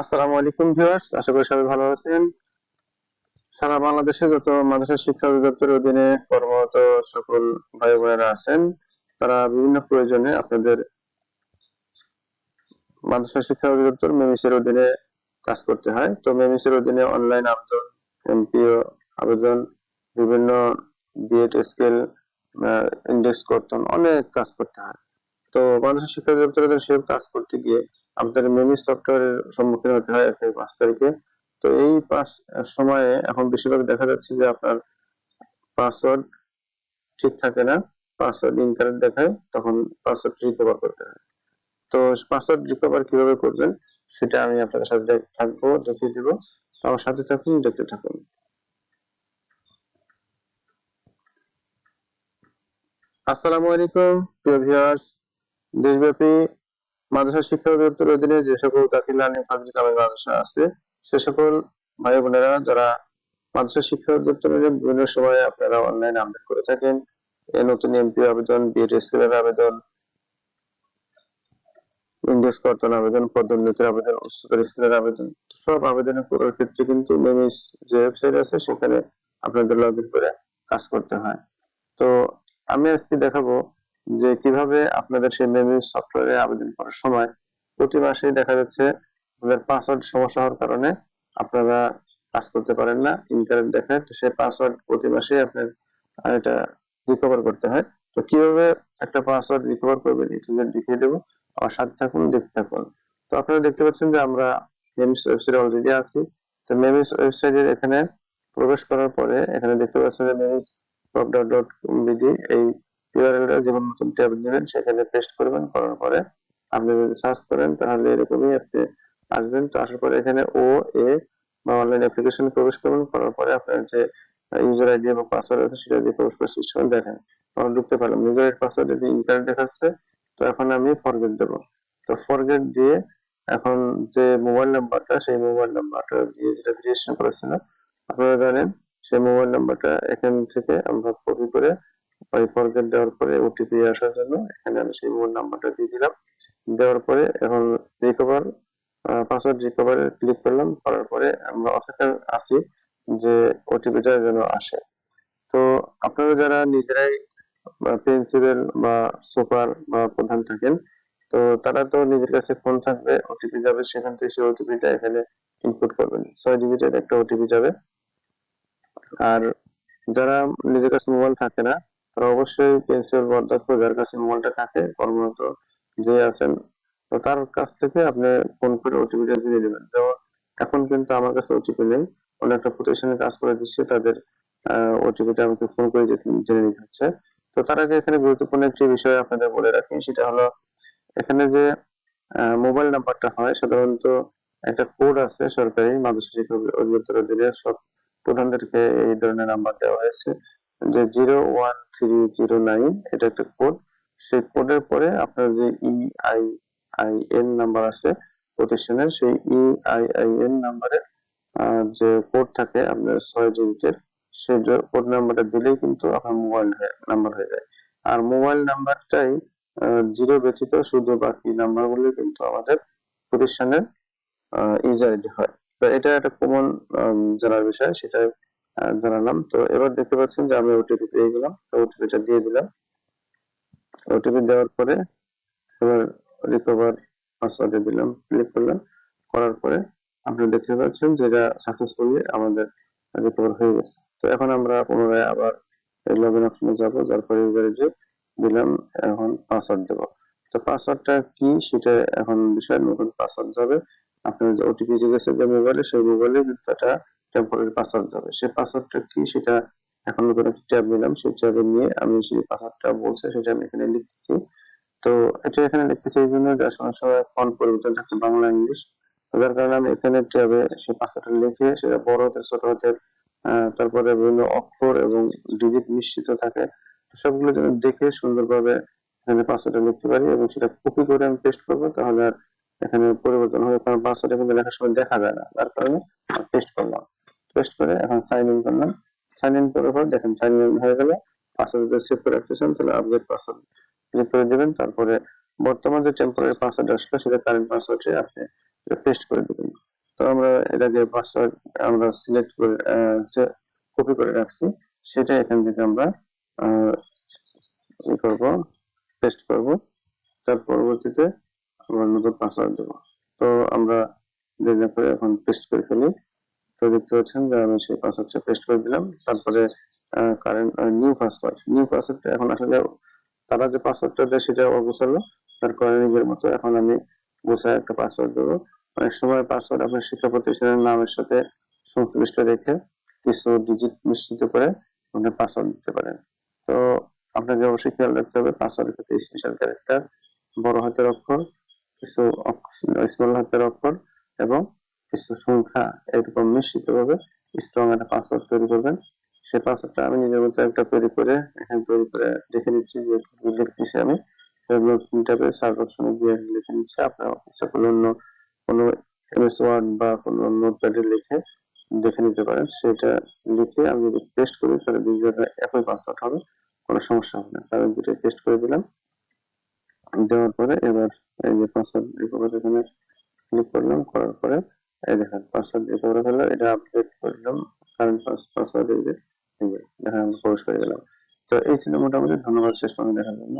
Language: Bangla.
আসসালামু আলাইকুম ভিউয়ার্স, আশা করি সবাই ভালো আছেন। সারা বাংলাদেশে যত মাদ্রাসা শিক্ষা অধিদপ্তরের অধীনে কর্মরত সকল ভাই বোনেরা আছেন, তারা বিভিন্ন প্রয়োজনে আপনাদের মাদ্রাসা শিক্ষা অধিদপ্তর মেমিসের অধীনে কাজ করতে হয়। তো মেমিসের অধীনে অনলাইন আবেদন, এমপিও আবেদন, বিভিন্ন বিএড স্কেল ইন্ডেক্স কর্তন অনেক কাজ করতে হয়। তো মাদ্রাসা শিক্ষা অধিদপ্তরের সে কাজ করতে গিয়ে আপনাদের মেমি সফটওয়্যারের সম্মুখীন হতে হয় এপ্রিল পাঁচ তারিখে। তো এই পাঁচ সময়ে এখন বেশিরভাগ দেখা যাচ্ছে যে আপনার পাসওয়ার্ড ঠিক থাকে না পাসওয়ার্ড ইনকারেক্ট দেখায়, তখন পাসওয়ার্ড রিকভার করতে হয়। তো পাসওয়ার্ড রিকভার কীভাবে করবেন সেটা আমি আপনাদের সাথে থাকব, দেখিয়ে দিব। আমার সাথে থাকুন, দেখতে থাকুন। আসসালামু আলাইকুম, প্রিয় ভিউয়ার্স দেশব্যাপী মাদ্রাসা শিক্ষা অধিদপ্তরের অধীনে যে সকল দাখিল ফাজিল, কামেল মাদ্রাসা আছে, সে সকল ভাই বোনেরা যারা মাদ্রাসা শিক্ষা অধিদপ্তরের বিভিন্ন সময়ে আপনারা অনলাইন আপডেট করে থাকেন। এই নতুন এমপি আবেদন বিএড স্কেলের আবেদন ইন্ডেক্স কর্তন আবেদন, পদোন্নতির আবেদন, উচ্চতর স্কেলের আবেদন, সব আবেদন করার ক্ষেত্রে কিন্তু মেমিস যে ওয়েবসাইট আছে, সেখানে আপনাদের লগ করে কাজ করতে হয়। তো আমি আজকে দেখাবো যে কীভাবে আপনাদের সেই মেমি সফটওয়্যারে আবেদন করার সময় প্রতি মাসেই দেখা যাচ্ছে আপনাদের পাসওয়ার্ড সমস্যা হওয়ার কারণে আপনারা কাজ করতে পারেন না ইন্টারনেট দেখায় তো সেই পাসওয়ার্ড প্রতি মাসেই আপনার এটা রিকভার করতে হয়। তো কীভাবে একটা পাসওয়ার্ড রিকভার করবেন টুজের দেখিয়ে দেবো। আমার সাথে থাকুন, দেখতে থাকুন। তো আপনারা দেখতে পাচ্ছেন যে আমরা মেমিস ওয়েবসাইটে অলরেডি আছি। তো মেমিস ওয়েবসাইটের এখানে প্রবেশ করার পরে এখানে দেখতে পাচ্ছেন যে মেমিস ডট বিডি এই ইউআরএলটা যখন নতুন ট্যাব নেবেন, সেখানে পেস্ট করবেন, করার পরে আপনি যদি সার্চ করেন, তাহলে এরকমই আপনি আসবেন। তো আসার পরে এখানে ও এ বা অনলাইন অ্যাপ্লিকেশন প্রবেশ করবেন, করার পরে আপনার যে ইউজার আইডি এবং পাসওয়ার্ড আছে, সেটা দিয়ে প্রবেশ করে সুইচ করে দেখেন। তখন ঢুকতে পারলাম ইউজার আইডি পাসওয়ার্ড যদি ইন্টারনেট দেখাচ্ছে। তো এখন আমি ফরগেট দেব। তো ফরগেট দিয়ে এখন যে মোবাইল নাম্বারটা সেই মোবাইল নাম্বারটা দিয়ে যেটা রেজিস্ট্রেশন করেছিল আপনারা জানেন, সেই মোবাইল নাম্বারটা এখান থেকে আমরা কপি করে ওই ফরগেট দেওয়ার পরে ওটিপি আসার জন্য এখানে আমি সেই মোবাইল নাম্বারটা দিয়ে দিলাম। দেওয়ার পরে এখন রিকভার পাসওয়ার্ড রিকভারে ক্লিক করলাম। করার পরে আমরা অপেক্ষা আছি যে ওটিপিটা যেন আসে। তো আপনারা যারা নিজেরাই প্রিন্সিপাল বা সুপার বা প্রধান থাকেন, তো তারা তো নিজের কাছে ফোন থাকবে ওটিপি যাবে, সেখান থেকে সেই ওটিপিটা এখানে ইনপুট করবেন। ছয় ডিজিটের একটা ওটিপি যাবে। আর যারা নিজের কাছে মোবাইল থাকে না তারা অবশ্যই পেন্সিল বরদাস্ত যার কাছে মোবাইলটা থাকে, কর্মরত যে আছেন, তো তার কাছ থেকে আপনি ফোন করে ওটিপিটা দিয়ে দেবেন। যেমন এখন কিন্তু আমার কাছে ওটিপি নেই অন্য একটা প্রতিষ্ঠানে কাজ করে দিচ্ছে, তাদের ওটিপিটা আমাকে ফোন করে জেনে- নিতে হচ্ছে। তো তার আগে এখানে গুরুত্বপূর্ণ একটি বিষয় আপনাদের বলে রাখি, সেটা হলো এখানে যে মোবাইল নাম্বারটা হয়, সাধারণত একটা কোড আছে সরকারি মাদ্রাসা শিক্ষা অধিদপ্তরের অধীনে সব প্রধানদেরকে এই ধরনের নাম্বার দেওয়া হয়েছে। যে zero one three zero nine এটা একটা কোড সেই কোডের পরে আপনার যে ই আই এন নাম্বার আছে প্রতিষ্ঠানের সেই ই আই এন যে কোড থাকে আপনার ছয় ডিজিটের সেই কোড নাম্বারটা দিলেই কিন্তু আপনার মোবাইল নাম্বার হয়ে যায়। আর মোবাইল নাম্বারটাই জিরো ব্যতীত শুধু বাকি নাম্বারগুলো কিন্তু আমাদের প্রতিষ্ঠানের ইউজার আইডি হয়। তো এটা একটা কমন জানার বিষয়, সেটা জানালাম। তো এবার দেখতে পাচ্ছেন যে আমি ওটিপি পেয়ে গেলাম। তো ওটিপিটা দিয়ে দিলাম। ওটিপি দেওয়ার পরে এবার রিকভার পাসওয়ার্ডে দিলাম ক্লিক করলাম। করার পরে আপনি দেখতে পাচ্ছেন যে এটা সাকসেসফুলি আমাদের রিকভার হয়ে গেছে। তো এখন আমরা পুনরায় আবার লগ ইন অপশনে যাব। যার পরে ইউজার আইডি দিলাম, এখন পাসওয়ার্ড দেব। তো পাসওয়ার্ডটা কি সেটা এখন বিষয়, নতুন পাসওয়ার্ড যাবে। আপনার যে ওটিপি জিজ্ঞেসে যে মোবাইলে সেই মোবাইলে একটা টেম্পোরারি পাসওয়ার্ড যাবে সেই পাসওয়ার্ডটা কি সেটা এখন নতুন একটা ট্যাব নিলাম। সেই ট্যাবে নিয়ে আমি সেই পাসওয়ার্ডটা বলছে সেটা আমি এখানে লিখতেছি। তো এটা এখানে লিখতেছি এই জন্য যে সময় ফন্ট পরিবর্তন থাকছে বাংলা ইংলিশ যার কারণে আমি এখানে ট্যাবে সেই পাসওয়ার্ডটা লিখে সেটা বড় হাতের ছোট হাতের তারপরে বিভিন্ন অক্ষর এবং ডিজিট মিশ্রিত থাকে। সবগুলো যেন দেখে সুন্দরভাবে এখানে পাসওয়ার্ডটা লিখতে পারি এবং সেটা কপি করে আমি পেস্ট করব, তাহলে আর এখানে পরিবর্তন হবে। কারণ পাসওয়ার্ডটা কিন্তু লেখার সময় দেখা যায় না। তার কারণে পেস্ট করলাম। পেস্ট করে এখন সাইন ইন করলাম। সাইন ইন করার পর দেখেন সাইন ইন হয়ে গেলে পাসওয়ার্ড যদি সেভ করে রাখতে চান, তাহলে আপডেট পাসওয়ার্ড ক্লিক করে দিবেন। তারপরে বর্তমান যে টেম্পোরারি পাসওয়ার্ড আসলো, সেটা কারেন্ট পাসওয়ার্ডে আপনি পেস্ট করে দিবেন। তো আমরা এটা যে পাসওয়ার্ড আমরা সিলেক্ট করে কপি করে রাখছি, সেটা এখান থেকে আমরা ই করব পেস্ট করব। তার পরবর্তীতে আমরা নতুন পাসওয়ার্ড দেবো। তো আমরা পরে এখন পেস্ট করে ফেলি তো দেখতে পাচ্ছেন যে আমি সেই পাসওয়ার্ডটা পেস্ট করে দিলাম। তারপরে কারেন্ট নিউ পাসওয়ার্ড নিউ পাসওয়ার্ডটা এখন আসলে তারা যে পাসওয়ার্ডটা দেয় সেটা অগোছালো তার কারণে নিজের মতো এখন আমি গোছায় একটা পাসওয়ার্ড দেবো। অনেক সময় পাসওয়ার্ড আপনার শিক্ষা প্রতিষ্ঠানের নামের সাথে সংশ্লিষ্ট রেখে কিছু ডিজিট মিশ্রিত করে আপনি পাসওয়ার্ড দিতে পারেন। তো আপনাকে অবশ্যই খেয়াল রাখতে হবে পাসওয়ার্ডের ক্ষেত্রে স্পেশাল ক্যারেক্টার বড় হাতের অক্ষর, কিছু স্মল হাতের অক্ষর এবং কিছু সংখ্যা এরকম মিশ্রিত ভাবে স্ট্রং একটা পাসওয়ার্ড তৈরি করবেন। সেই পাসওয়ার্ডটা আমি নিজের মতো একটা তৈরি করে এখানে তৈরি করে দেখে নিচ্ছি যে লিখতেছি আমি। ট্যাবে সার্চ অপশনে গিয়ে লিখে নিচ্ছি। আপনার ইচ্ছা করলে অন্য কোনো এমএস ওয়ার্ড বা কোনো নোটপ্যাডে লিখে দেখে নিতে পারেন। সেটা লিখে আমি যদি পেস্ট করি, তাহলে দুইজনে একই পাসওয়ার্ড হবে। কোনো সমস্যা হবে না। তাহলে দুটো পেস্ট করে দিলাম। দেওয়ার পরে এবার এই যে পাসওয়ার্ড রিকভার এখানে ক্লিক করলাম। করার পরে এই দেখেন পাসওয়ার্ড করে হলো এটা আপডেট করলাম কারেন্ট পাসওয়ার্ড দিয়ে দেখেন আমি প্রবেশ করে গেলাম তো এই ছিল মোটামুটি, ধন্যবাদ, শেষ পর্যন্ত দেখার জন্য।